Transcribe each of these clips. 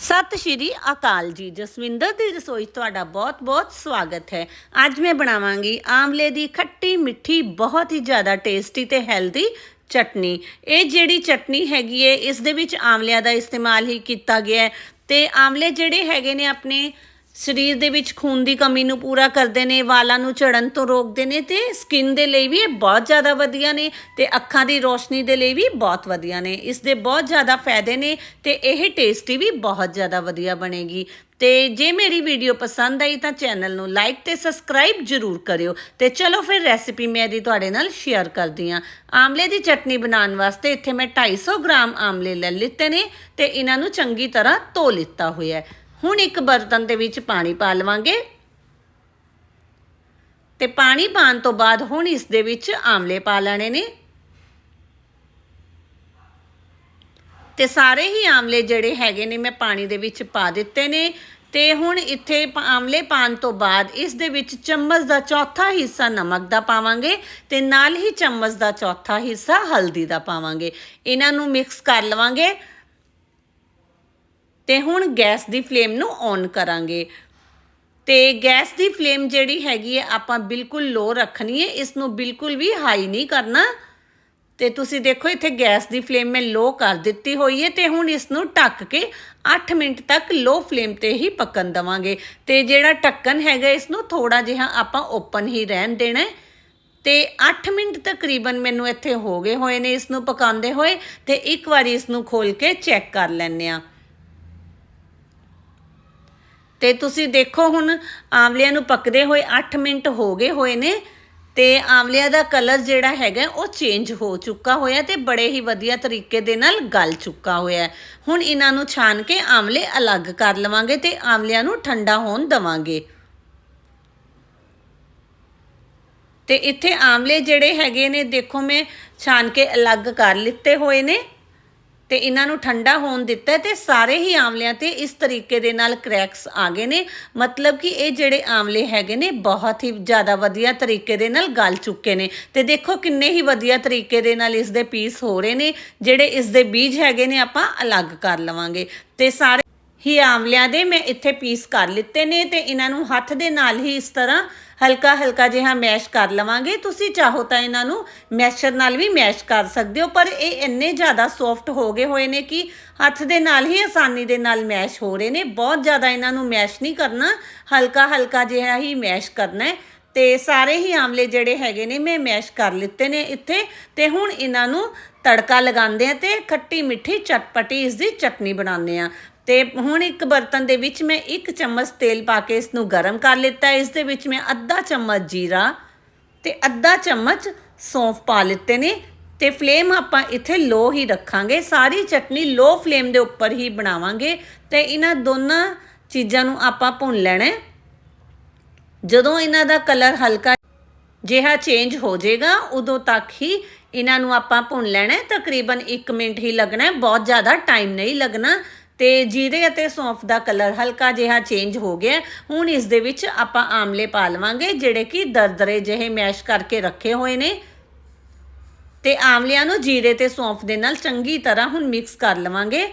ਸਤਿ ਸ਼੍ਰੀ ਅਕਾਲ ਜੀ। ਜਸਵਿੰਦਰ ਦੀ ਰਸੋਈ 'ਚ ਤੁਹਾਡਾ ਬਹੁਤ-ਬਹੁਤ ਸਵਾਗਤ ਹੈ। ਅੱਜ ਮੈਂ ਬਣਾਵਾਂਗੀ ਆਮਲੇ ਦੀ ਖੱਟੀ ਮਿੱਠੀ, ਬਹੁਤ ਹੀ ਜ਼ਿਆਦਾ ਟੇਸਟੀ ਤੇ ਹੈਲਦੀ ਚਟਨੀ। ਇਹ ਜਿਹੜੀ ਚਟਨੀ ਹੈਗੀ ਹੈ ਇਸ ਦੇ ਵਿੱਚ ਆਮਲਿਆਂ ਦਾ ਇਸਤੇਮਾਲ ਹੀ ਕੀਤਾ ਗਿਆ ਹੈ। ਤੇ ਆਮਲੇ ਜਿਹੜੇ ਹੈਗੇ ਨੇ ਆਪਣੇ ਸਰੀਰ ਦੇ ਵਿੱਚ ਖੂਨ ਦੀ ਕਮੀ ਨੂੰ ਪੂਰਾ ਕਰਦੇ ਨੇ, ਵਾਲਾਂ ਨੂੰ ਝੜਨ ਤੋਂ ਰੋਕਦੇ ਨੇ ਤੇ ਸਕਿਨ ਦੇ ਲਈ ਵੀ ਇਹ ਬਹੁਤ ਜ਼ਿਆਦਾ ਵਧੀਆ ਨੇ ਤੇ ਅੱਖਾਂ ਦੀ ਰੋਸ਼ਨੀ ਦੇ ਲਈ ਵੀ ਬਹੁਤ ਵਧੀਆ ਨੇ। ਇਸ ਦੇ ਬਹੁਤ ਜ਼ਿਆਦਾ ਫਾਇਦੇ ਨੇ ਤੇ ਇਹ ਟੇਸਟੀ ਵੀ ਬਹੁਤ ਜ਼ਿਆਦਾ ਵਧੀਆ ਬਣੇਗੀ। ਤੇ ਜੇ ਮੇਰੀ ਵੀਡੀਓ ਪਸੰਦ ਆਈ ਤਾਂ ਚੈਨਲ ਨੂੰ ਲਾਈਕ ਤੇ ਸਬਸਕ੍ਰਾਈਬ ਜਰੂਰ ਕਰਿਓ। ਤੇ ਚਲੋ ਫਿਰ ਰੈਸਿਪੀ ਮੈਂ ਇਹਦੀ ਤੁਹਾਡੇ ਨਾਲ ਸ਼ੇਅਰ ਕਰਦੀ ਹਾਂ। ਆਮਲੇ ਦੀ ਚਟਨੀ ਬਣਾਉਣ ਵਾਸਤੇ ਇੱਥੇ ਮੈਂ 250 ਗ੍ਰਾਮ ਆਮਲੇ ਲੈ ਲਿੱਤੇ ਨੇ ਤੇ ਇਹਨਾਂ ਨੂੰ ਚੰਗੀ ਤਰ੍ਹਾਂ ਧੋ ਲਿੱਤਾ ਹੋਇਆ ਹੈ। ਹੁਣ ਇੱਕ ਬਰਤਨ ਦੇ ਵਿੱਚ ਪਾਣੀ ਪਾ ਲਵਾਂਗੇ। ਤੇ ਪਾਣੀ ਪਾਣ ਤੋਂ ਬਾਅਦ ਹੁਣ ਇਸ ਦੇ ਵਿੱਚ ਆਮਲੇ ਪਾ ਲੈਣੇ ਨੇ। ਤੇ ਸਾਰੇ ਹੀ ਆਮਲੇ ਜਿਹੜੇ ਹੈਗੇ ਨੇ ਮੈਂ ਪਾਣੀ ਦੇ ਵਿੱਚ ਪਾ ਦਿੱਤੇ ਨੇ। ਤੇ ਹੁਣ ਇੱਥੇ ਆਮਲੇ ਪਾਣ ਤੋਂ ਬਾਅਦ ਇਸ ਦੇ ਵਿੱਚ ਚਮਚ ਦਾ ਚੌਥਾ ਹਿੱਸਾ ਨਮਕ ਦਾ ਪਾਵਾਂਗੇ ਤੇ ਨਾਲ ਹੀ ਚਮਚ ਦਾ ਚੌਥਾ ਹਿੱਸਾ ਹਲਦੀ ਦਾ ਪਾਵਾਂਗੇ। ਇਹਨਾਂ ਨੂੰ ਮਿਕਸ ਕਰ ਲਵਾਂਗੇ। ਤੇ ਹੁਣ ਗੈਸ ਦੀ ਫਲੇਮ ਨੂੰ ਔਨ ਕਰਾਂਗੇ। ਤੇ ਗੈਸ ਦੀ ਫਲੇਮ ਜਿਹੜੀ ਹੈਗੀ ਹੈ, ਆਪਾਂ ਬਿਲਕੁਲ ਲੋ ਰੱਖਣੀ ਹੈ। ਇਸ ਨੂੰ ਬਿਲਕੁਲ ਵੀ ਹਾਈ ਨਹੀਂ ਕਰਨਾ। ਤੇ ਤੁਸੀਂ ਦੇਖੋ, ਇੱਥੇ ਗੈਸ ਦੀ ਫਲੇਮ ਮੈਂ ਲੋ ਕਰ ਦਿੱਤੀ ਹੋਈ ਹੈ ਤੇ ਹੁਣ ਇਸ ਨੂੰ ਢੱਕ ਕੇ 8 ਮਿੰਟ ਤੱਕ ਲੋ ਫਲੇਮ ਤੇ ਹੀ ਪੱਕਣ ਦਵਾਂਗੇ। ਤੇ ਜਿਹੜਾ ਢੱਕਣ ਹੈਗਾ, ਇਸ ਨੂੰ ਥੋੜਾ ਜਿਹਾ ਆਪਾਂ ਓਪਨ ਹੀ ਰਹਿਣ ਦੇਣਾ ਹੈ। ਤੇ 8 ਮਿੰਟ ਤਕਰੀਬਨ ਮੈਨੂੰ ਇੱਥੇ ਹੋ ਗਏ ਹੋਏ ਨੇ ਇਸ ਨੂੰ ਪਕਾਉਂਦੇ ਹੋਏ। ਤੇ ਇੱਕ ਵਾਰੀ ਇਸ ਨੂੰ ਖੋਲ ਕੇ ਚੈੱਕ ਕਰ ਲੈਂਦੇ ਆ ਤੇ ਤੁਸੀਂ ਦੇਖੋ ਹੁਣ ਆਮਲਿਆਂ ਨੂੰ ਪੱਕਦੇ ਹੋਏ 8 ਮਿੰਟ ਹੋ ਗਏ ਹੋਏ ਨੇ ਤੇ ਆਂਵਲਿਆਂ ਦਾ ਕਲਰ ਜਿਹੜਾ ਹੈਗਾ ਉਹ ਚੇਂਜ ਹੋ ਚੁੱਕਾ ਹੋਇਆ ਤੇ ਬੜੇ ਹੀ ਵਧੀਆ ਤਰੀਕੇ ਦੇ ਨਾਲ ਗਲ ਚੁੱਕਾ ਹੋਇਆ। ਹੁਣ ਇਹਨਾਂ ਨੂੰ ਛਾਨ ਕੇ ਆਮਲੇ ਅਲੱਗ ਕਰ ਲਵਾਂਗੇ ਤੇ ਆਂਵਲਿਆਂ ਨੂੰ ਠੰਡਾ ਹੋਣ ਦਵਾਂਗੇ। ਤੇ ਇੱਥੇ ਆਮਲੇ ਜਿਹੜੇ ਹੈਗੇ ਨੇ, ਦੇਖੋ ਮੈਂ ਛਾਨ ਕੇ ਅਲੱਗ ਕਰ ਲਿੱਤੇ ਹੋਏ ਨੇ। ਤੇ ਇਹਨਾਂ ਨੂੰ ਠੰਡਾ ਹੋਣ ਦਿੱਤਾ ਹੈ ਤੇ ਸਾਰੇ ਹੀ ਆਮਲਿਆਂ ਤੇ ਇਸ ਤਰੀਕੇ ਦੇ ਨਾਲ ਕ੍ਰੈਕਸ ਆ ਗਏ ਨੇ। ਮਤਲਬ ਕਿ ਇਹ ਜਿਹੜੇ ਆਮਲੇ ਹੈਗੇ ਨੇ, ਬਹੁਤ ਹੀ ਜ਼ਿਆਦਾ ਵਧੀਆ ਤਰੀਕੇ ਦੇ ਨਾਲ ਗਲ ਚੁੱਕੇ ਨੇ। ਤੇ ਦੇਖੋ ਕਿੰਨੇ ਹੀ ਵਧੀਆ ਤਰੀਕੇ ਦੇ ਨਾਲ ਇਸ ਦੇ ਪੀਸ ਹੋ ਰਹੇ ਨੇ। ਜਿਹੜੇ ਇਸ ਦੇ ਬੀਜ ਹੈਗੇ ਨੇ ਆਪਾਂ ਅਲੱਗ ਕਰ ਲਵਾਂਗੇ। ਤੇ ਸਾਰੇ ਹੀ ਆਮਲਿਆਂ ਦੇ ਮੈਂ ਇੱਥੇ ਪੀਸ ਕਰ ਲਿੱਤੇ ਨੇ ਤੇ ਇਹਨਾਂ ਨੂੰ ਹੱਥ ਦੇ ਨਾਲ ਹੀ ਇਸ ਤਰ੍ਹਾਂ ਹਲਕਾ ਹਲਕਾ ਜਿਹਾ ਮੈਸ਼ ਕਰ ਲਵਾਂਗੇ। ਤੁਸੀਂ ਚਾਹੋ ਤਾਂ ਇਹਨਾਂ ਨੂੰ ਮੈਸ਼ਰ ਨਾਲ ਵੀ ਮੈਸ਼ ਕਰ ਸਕਦੇ ਹੋ, ਪਰ ਇਹ ਇੰਨੇ ਜ਼ਿਆਦਾ ਸੌਫਟ ਹੋ ਗਏ ਹੋਏ ਨੇ ਕਿ ਹੱਥ ਦੇ ਨਾਲ ਹੀ ਆਸਾਨੀ ਦੇ ਨਾਲ ਮੈਸ਼ ਹੋ ਰਹੇ ਨੇ। ਬਹੁਤ ਜ਼ਿਆਦਾ ਇਹਨਾਂ ਨੂੰ ਮੈਸ਼ ਨਹੀਂ ਕਰਨਾ ਹਲਕਾ ਹਲਕਾ ਜਿਹਾ ਹੀ ਮੈਸ਼ ਕਰਨਾ ਹੈ ਤੇ ਸਾਰੇ ਹੀ ਆਮਲੇ ਜਿਹੜੇ ਹੈਗੇ ਨੇ ਮੈਂ ਮੈਸ਼ ਕਰ ਲਿੱਤੇ ਨੇ ਇੱਥੇ ਤੇ ਹੁਣ ਇਹਨਾਂ ਨੂੰ ਤੜਕਾ ਲਗਾਉਂਦੇ ਆ ਤੇ ਖੱਟੀ ਮਿੱਠੀ ਚਟਪਟੀ ਇਸ ਦੀ ਚਟਨੀ ਬਣਾਉਂਦੇ ਆ ਤੇ ਹੁਣ ਇੱਕ ਬਰਤਨ ਦੇ ਵਿੱਚ ਮੈਂ ਇੱਕ ਚਮਚ ਤੇਲ ਪਾ ਕੇ ਇਸ ਨੂੰ ਗਰਮ ਕਰ ਲਿੱਤਾ ਇਸ ਦੇ ਵਿੱਚ ਮੈਂ ਅੱਧਾ ਚਮਚ ਜੀਰਾ ਤੇ ਅੱਧਾ ਚਮਚ ਸੌਂਫ ਪਾ ਲਿੱਤੇ ਨੇ ਤੇ ਫਲੇਮ ਆਪਾਂ ਇੱਥੇ ਲੋ ਹੀ ਰੱਖਾਂਗੇ। ਸਾਰੀ ਚਟਨੀ ਲੋ ਫਲੇਮ ਦੇ ਉੱਪਰ ਹੀ ਬਣਾਵਾਂਗੇ ਤੇ ਇਹਨਾਂ ਦੋਨਾਂ ਚੀਜ਼ਾਂ ਨੂੰ ਆਪਾਂ ਭੁੰਨ ਲੈਣਾ ਜਦੋਂ ਇਹਨਾਂ ਦਾ ਕਲਰ ਹਲਕਾ ਜਿਹਾ ਚੇਂਜ ਹੋ ਜਾਏਗਾ, ਉਦੋਂ ਤੱਕ ਹੀ ਇਹਨਾਂ ਨੂੰ ਆਪਾਂ ਭੁੰਨ ਲੈਣਾ ਤਕਰੀਬਨ 1 ਮਿੰਟ ਹੀ ਲੱਗਣਾ ਬਹੁਤ ਜ਼ਿਆਦਾ ਟਾਈਮ ਨਹੀਂ ਲੱਗਣਾ। ਤੇ ਜੀਰੇ ਅਤੇ ਸੌਂਫ ਦਾ ਕਲਰ ਹਲਕਾ ਜਿਹਾ ਚੇਂਜ ਹੋ ਗਿਆ ਹੁਣ ਇਸ ਦੇ ਵਿੱਚ ਆਪਾਂ ਆਮਲੇ ਪਾ ਲਵਾਂਗੇ, ਜਿਹੜੇ ਕਿ ਦਰਦਰੇ ਜਿਹੇ ਮੈਸ਼ ਕਰਕੇ ਰੱਖੇ ਹੋਏ ਨੇ। ਤੇ ਆਮਲਿਆਂ ਨੂੰ ਜੀਰੇ ਤੇ ਸੌਂਫ ਦੇ ਨਾਲ ਚੰਗੀ ਤਰ੍ਹਾਂ ਹੁਣ ਮਿਕਸ ਕਰ ਲਵਾਂਗੇ।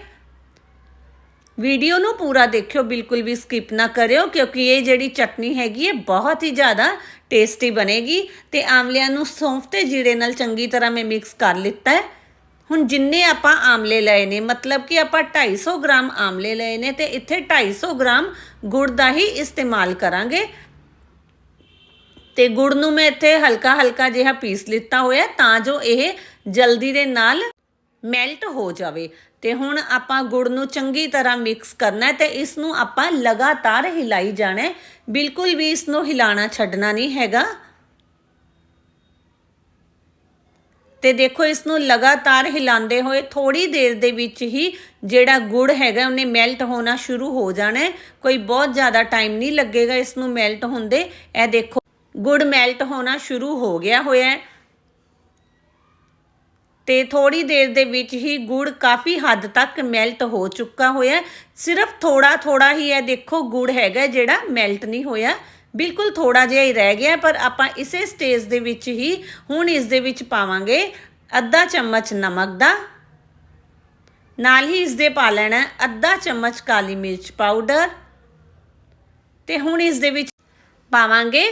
ਵੀਡੀਓ ਨੂੰ ਪੂਰਾ ਦੇਖਿਓ, ਬਿਲਕੁਲ ਵੀ ਸਕਿਪ ਨਾ ਕਰਿਓ, ਕਿਉਂਕਿ ਇਹ ਜਿਹੜੀ ਚਟਨੀ ਹੈਗੀ ਹੈ, ਬਹੁਤ ਹੀ ਜ਼ਿਆਦਾ ਟੇਸਟੀ ਬਣੇਗੀ। ਤੇ ਆਮਲਿਆਂ ਨੂੰ ਸੌਂਫ ਤੇ ਜੀਰੇ ਨਾਲ ਚੰਗੀ ਤਰ੍ਹਾਂ ਮੈਂ ਮਿਕਸ ਕਰ ਲਿੱਤਾ ਹੈ। ਹੁਣ ਜਿੰਨੇ ਆਪਾਂ ਆਮਲੇ ਲਏ ਨੇ, ਮਤਲਬ ਕਿ ਆਪਾਂ 250 ਗ੍ਰਾਮ ਆਮਲੇ ਲਏ ਨੇ ਤੇ ਇੱਥੇ 250 ਗ੍ਰਾਮ ਗੁੜ ਦਾ ਹੀ ਇਸਤੇਮਾਲ ਕਰਾਂਗੇ। ਤੇ ਗੁੜ ਨੂੰ ਮੈਂ ਇੱਥੇ ਹਲਕਾ ਹਲਕਾ ਜਿਹਾ ਪੀਸ ਲਿੱਤਾ ਹੋਇਆ ਤਾਂ ਜੋ ਇਹ ਜਲਦੀ ਦੇ ਨਾਲ ਮੈਲਟ ਹੋ ਜਾਵੇ। ਤੇ ਹੁਣ ਆਪਾਂ ਗੁੜ ਨੂੰ ਚੰਗੀ ਤਰ੍ਹਾਂ ਮਿਕਸ ਕਰਨਾ ਹੈ ਤੇ ਇਸ ਨੂੰ ਆਪਾਂ ਲਗਾਤਾਰ ਹਿਲਾਈ ਜਾਣਾ ਬਿਲਕੁਲ ਵੀ ਇਸ ਨੂੰ ਹਿਲਾਣਾ ਛੱਡਣਾ ਨਹੀਂ ਹੈਗਾ। ਤੇ ਦੇਖੋ ਇਸ ਨੂੰ ਲਗਾਤਾਰ ਹਿਲਾਉਂਦੇ ਹੋਏ ਥੋੜੀ ਦੇਰ ਦੇ ਵਿੱਚ ਹੀ ਜਿਹੜਾ ਗੁੜ ਹੈਗਾ, ਉਹਨੇ ਮੈਲਟ ਹੋਣਾ ਸ਼ੁਰੂ ਹੋ ਜਾਣਾ ਹੈ। ਕੋਈ ਬਹੁਤ ਜ਼ਿਆਦਾ ਟਾਈਮ ਨਹੀਂ ਲੱਗੇਗਾ ਇਸ ਨੂੰ ਮੈਲਟ ਹੁੰਦੇ ਇਹ ਦੇਖੋ, ਗੁੜ ਮੈਲਟ ਹੋਣਾ ਸ਼ੁਰੂ ਹੋ ਗਿਆ ਹੋਇਆ ਹੈ। ਤੇ ਥੋੜੀ ਦੇਰ ਦੇ ਵਿੱਚ ਹੀ ਗੁੜ ਕਾਫੀ ਹੱਦ ਤੱਕ ਮੈਲਟ ਹੋ ਚੁੱਕਾ ਹੋਇਆ ਸਿਰਫ ਥੋੜਾ ਥੋੜਾ ਹੀ ਹੈ ਦੇਖੋ, ਗੁੜ ਹੈਗਾ ਜਿਹੜਾ ਮੈਲਟ ਨਹੀਂ ਹੋਇਆ। ਬਿਲਕੁਲ ਥੋੜਾ ਜਿਹਾ ਹੀ ਰਹਿ ਗਿਆ, ਪਰ ਆਪਾਂ ਇਸੇ ਸਟੇਜ ਦੇ ਵਿੱਚ ਹੀ ਹੁਣ ਇਸ ਦੇ ਵਿੱਚ ਪਾਵਾਂਗੇ ਅੱਧਾ ਚਮਚ ਨਮਕ ਦਾ। ਨਾਲ ਹੀ ਇਸ ਦੇ ਪਾ ਲੈਣਾ ਅੱਧਾ ਚਮਚ ਕਾਲੀ ਮਿਰਚ ਪਾਊਡਰ ਤੇ ਹੁਣ ਇਸ ਦੇ ਵਿੱਚ ਪਾਵਾਂਗੇ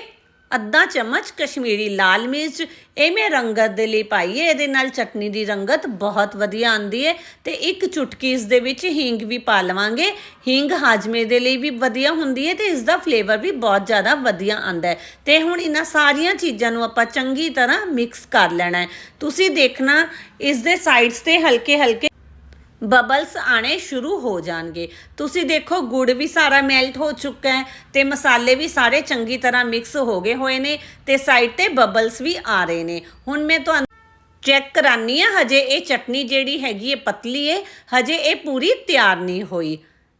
ਅੱਧਾ ਚਮਚ ਕਸ਼ਮੀਰੀ ਲਾਲ ਮਿਰਚ। ਇਹ ਮੈਂ ਰੰਗਤ ਦੇ ਲਈ ਪਾਈ ਹੈ। ਇਹਦੇ ਨਾਲ ਚਟਨੀ ਦੀ ਰੰਗਤ ਬਹੁਤ ਵਧੀਆ ਆਉਂਦੀ ਹੈ ਤੇ ਇੱਕ ਚੁਟਕੀ ਇਸ ਦੇ ਵਿੱਚ ਹਿੰਗ ਵੀ ਪਾ ਲਵਾਂਗੇ। ਹਿੰਗ ਹਾਜਮੇ ਦੇ ਲਈ ਵੀ ਵਧੀਆ ਹੁੰਦੀ ਹੈ ਤੇ ਇਸ ਦਾ ਫਲੇਵਰ ਵੀ ਬਹੁਤ ਜ਼ਿਆਦਾ ਵਧੀਆ ਆਉਂਦਾ ਹੈ। ਤੇ ਹੁਣ ਇਹਨਾਂ ਸਾਰੀਆਂ ਚੀਜ਼ਾਂ ਨੂੰ ਆਪਾਂ ਚੰਗੀ ਤਰ੍ਹਾਂ ਮਿਕਸ ਕਰ ਲੈਣਾ ਹੈ। ਤੁਸੀਂ ਦੇਖਣਾ, ਇਸ ਦੇ ਸਾਈਡਸ ਤੇ ਹਲਕੇ ਹਲਕੇ ਬਬਲਸ ਆਣੇ ਸ਼ੁਰੂ ਹੋ ਜਾਣਗੇ। ਤੁਸੀਂ ਦੇਖੋ, ਗੁੜ ਵੀ ਸਾਰਾ ਮੈਲਟ ਹੋ ਚੁੱਕਾ ਹੈ ਤੇ ਮਸਾਲੇ ਵੀ ਸਾਰੇ ਚੰਗੀ ਤਰ੍ਹਾਂ ਮਿਕਸ ਹੋ ਗਏ ਹੋਏ ਨੇ ਤੇ ਸਾਈਡ ਤੇ ਬਬਲਸ ਵੀ ਆ ਰਹੇ ਨੇ। ਹੁਣ ਮੈਂ ਤੁਹਾਨੂੰ ਚੈੱਕ ਕਰਾਨੀ ਆ, ਹਜੇ ਇਹ ਚਟਨੀ ਜਿਹੜੀ ਹੈਗੀ ਹੈ ਪਤਲੀ ਹੈ ਹਜੇ ਇਹ ਪੂਰੀ ਤਿਆਰ ਨਹੀਂ ਹੋਈ।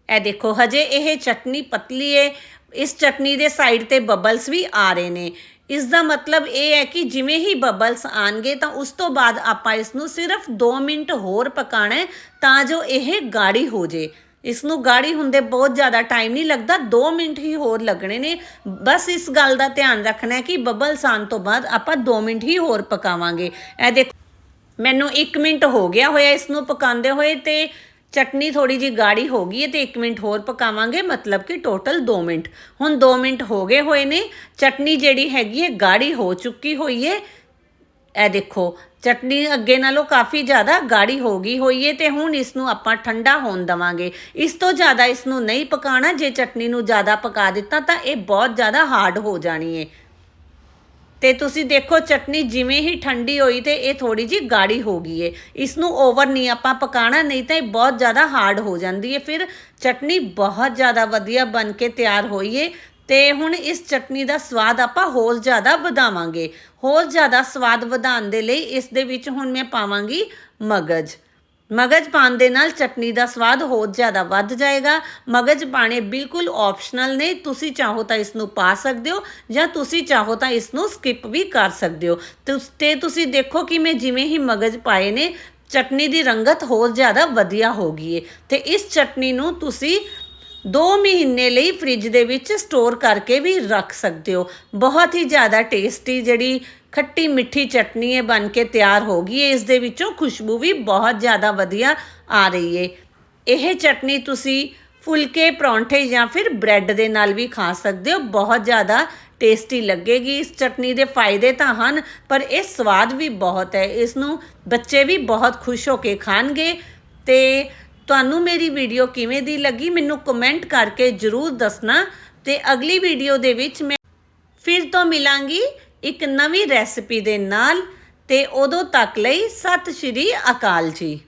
ਇਹ ਦੇਖੋ, ਹਜੇ ਇਹ ਚਟਨੀ ਪਤਲੀ ਹੈ ਇਸ ਚਟਨੀ ਦੇ ਸਾਈਡ ਤੇ ਬਬਲਸ ਵੀ ਆ ਰਹੇ ਨੇ। ਇਸ ਦਾ ਮਤਲਬ ਇਹ ਹੈ ਕਿ ਜਿਵੇਂ ਹੀ ਬਬਲਸ ਆਣਗੇ ਤਾਂ ਉਸ ਤੋਂ ਬਾਅਦ ਆਪਾਂ ਇਸ ਨੂੰ ਸਿਰਫ 2 ਮਿੰਟ ਹੋਰ ਪਕਾਣਾ ਹੈ ਤਾਂ ਜੋ ਇਹ ਗਾੜੀ ਹੋ ਜੇ। ਇਸ ਨੂੰ ਗਾੜੀ ਹੁੰਦੇ ਬਹੁਤ ਜ਼ਿਆਦਾ ਟਾਈਮ ਨਹੀਂ ਲੱਗਦਾ 2 ਮਿੰਟ ਹੀ ਹੋਰ ਲੱਗਣੇ ਨੇ। ਬਸ ਇਸ ਗੱਲ ਦਾ ਧਿਆਨ ਰੱਖਣਾ ਹੈ ਕਿ ਬਬਲਸ ਆਉਣ ਤੋਂ ਬਾਅਦ ਆਪਾਂ 2 ਮਿੰਟ ਹੀ ਹੋਰ ਪਕਾਵਾਂਗੇ। ਇਹ ਦੇਖੋ, ਮੈਨੂੰ 1 ਮਿੰਟ ਹੋ ਗਿਆ ਹੋਇਆ ਇਸ ਨੂੰ ਪਕਾਉਂਦੇ ਹੋਏ ਤੇ ਚਟਨੀ ਥੋੜੀ ਜੀ ਗਾੜੀ ਹੋ ਗਈ ਹੈ ਤੇ 1 ਮਿੰਟ ਹੋਰ ਪਕਾਵਾਂਗੇ, ਮਤਲਬ ਕਿ ਟੋਟਲ 2 ਮਿੰਟ। ਹੁਣ 2 ਮਿੰਟ ਹੋ ਗਏ ਹੋਏ ਨੇ, ਚਟਨੀ ਜਿਹੜੀ ਹੈਗੀ ਹੈ, ਗਾੜੀ ਹੋ ਚੁੱਕੀ ਹੋਈ ਹੈ। ਇਹ ਦੇਖੋ, ਚਟਨੀ ਅੱਗੇ ਨਾਲੋਂ ਕਾਫੀ ਜ਼ਿਆਦਾ ਗਾੜੀ ਹੋ ਗਈ ਹੋਈ ਹੈ ਤੇ ਹੁਣ ਇਸ ਨੂੰ ਆਪਾਂ ਠੰਡਾ ਹੋਣ ਦਵਾਂਗੇ। ਇਸ ਤੋਂ ਜ਼ਿਆਦਾ ਇਸ ਨੂੰ ਨਹੀਂ ਪਕਾਣਾ ਜੇ ਚਟਨੀ ਨੂੰ ਜ਼ਿਆਦਾ ਪਕਾ ਦਿੱਤਾ ਤਾਂ ਇਹ ਬਹੁਤ ਜ਼ਿਆਦਾ ਹਾਰਡ ਹੋ ਜਾਣੀ ਹੈ। ਤੇ ਤੁਸੀਂ ਦੇਖੋ ਚਟਨੀ ਜਿਵੇਂ ਹੀ ਠੰਡੀ ਹੋਈ ਤੇ ਇਹ ਥੋੜੀ ਜੀ ਗਾੜੀ ਹੋ ਗਈ ਏ। ਇਸ ਨੂੰ ਓਵਰ ਨਹੀਂ ਆਪਾਂ ਪਕਾਣਾ, ਨਹੀਂ ਤਾਂ ਇਹ ਬਹੁਤ ਜ਼ਿਆਦਾ ਹਾਰਡ ਹੋ ਜਾਂਦੀ ਹੈ ਫਿਰ ਚਟਨੀ ਬਹੁਤ ਜ਼ਿਆਦਾ ਵਧੀਆ ਬਣ ਕੇ ਤਿਆਰ ਹੋਈ ਏ ਤੇ ਹੁਣ ਇਸ ਚਟਨੀ ਦਾ ਸਵਾਦ ਆਪਾਂ ਹੋਰ ਜ਼ਿਆਦਾ ਵਧਾਵਾਂਗੇ। ਹੋਰ ਜ਼ਿਆਦਾ ਸਵਾਦ ਵਧਾਉਣ ਦੇ ਲਈ ਇਸ ਦੇ ਵਿੱਚ ਹੁਣ ਮੈਂ ਪਾਵਾਂਗੀ ਮਗਜ। ਮਗਜ ਪਾਉਣ ਦੇ ਨਾਲ ਚਟਨੀ ਦਾ ਸਵਾਦ ਹੋਰ ਜ਼ਿਆਦਾ ਵੱਧ ਜਾਏਗਾ। ਮਗਜ ਪਾਣੇ ਬਿਲਕੁਲ ਆਪਸ਼ਨਲ ਨੇ। ਤੁਸੀਂ ਚਾਹੋ ਤਾਂ ਇਸ ਨੂੰ ਪਾ ਸਕਦੇ ਹੋ ਜਾਂ ਤੁਸੀਂ ਚਾਹੋ ਤਾਂ ਇਸ ਨੂੰ ਸਕਿਪ ਵੀ ਕਰ ਸਕਦੇ ਹੋ। ਤੁਸ- ਤੇ ਤੁਸੀਂ ਦੇਖੋ ਕਿ ਮੈਂ ਜਿਵੇਂ ਹੀ ਮਗਜ ਪਾਏ ਨੇ, ਚਟਨੀ ਦੀ ਰੰਗਤ ਹੋਰ ਜ਼ਿਆਦਾ ਵਧੀਆ ਹੋ ਗਈ ਹੈ ਤੇ ਇਸ ਚਟਨੀ ਨੂੰ ਤੁਸੀਂ 2 ਮਹੀਨੇ ਲਈ ਫ੍ਰਿਜ ਦੇ ਵਿੱਚ ਸਟੋਰ ਕਰਕੇ ਵੀ ਰੱਖ ਸਕਦੇ ਹੋ। ਬਹੁਤ ਹੀ ਜ਼ਿਆਦਾ ਟੇਸਟੀ ਜਿਹੜੀ ਖੱਟੀ ਮਿੱਠੀ ਚਟਨੀ ਹੈ ਬਣ ਕੇ ਤਿਆਰ ਹੋ ਗਈ ਹੈ। ਇਸ ਦੇ ਵਿੱਚੋਂ ਖੁਸ਼ਬੂ ਵੀ ਬਹੁਤ ਜ਼ਿਆਦਾ ਵਧੀਆ ਆ ਰਹੀ ਹੈ। ਇਹ ਚਟਨੀ ਤੁਸੀਂ ਫੁਲਕੇ, ਪਰੌਂਠੇ ਜਾਂ ਫਿਰ ਬ੍ਰੈਡ ਦੇ ਨਾਲ ਵੀ ਖਾ ਸਕਦੇ ਹੋ। ਬਹੁਤ ਜ਼ਿਆਦਾ ਟੇਸਟੀ ਲੱਗੇਗੀ। ਇਸ ਚਟਨੀ ਦੇ ਫਾਇਦੇ ਤਾਂ ਹਨ, ਪਰ ਇਹ ਸਵਾਦ ਵੀ ਬਹੁਤ ਹੈ। ਇਸ ਨੂੰ ਬੱਚੇ ਵੀ ਬਹੁਤ ਖੁਸ਼ ਹੋ ਕੇ ਖਾਣਗੇ ਤੇ ਤੁਹਾਨੂੰ ਮੇਰੀ ਵੀਡੀਓ ਕਿਵੇਂ ਦੀ ਲੱਗੀ, ਮੈਨੂੰ ਕਮੈਂਟ ਕਰਕੇ ਜਰੂਰ ਦੱਸਣਾ ਤੇ ਅਗਲੀ ਵੀਡੀਓ ਦੇ ਵਿੱਚ ਮੈਂ ਫਿਰ ਤੋਂ ਮਿਲਾਂਗੀ ਇੱਕ ਨਵੀਂ ਰੈਸਿਪੀ ਦੇ ਨਾਲ ਤੇ ਉਦੋਂ ਤੱਕ ਲਈ ਸਤਿ ਸ਼੍ਰੀ ਅਕਾਲ ਜੀ।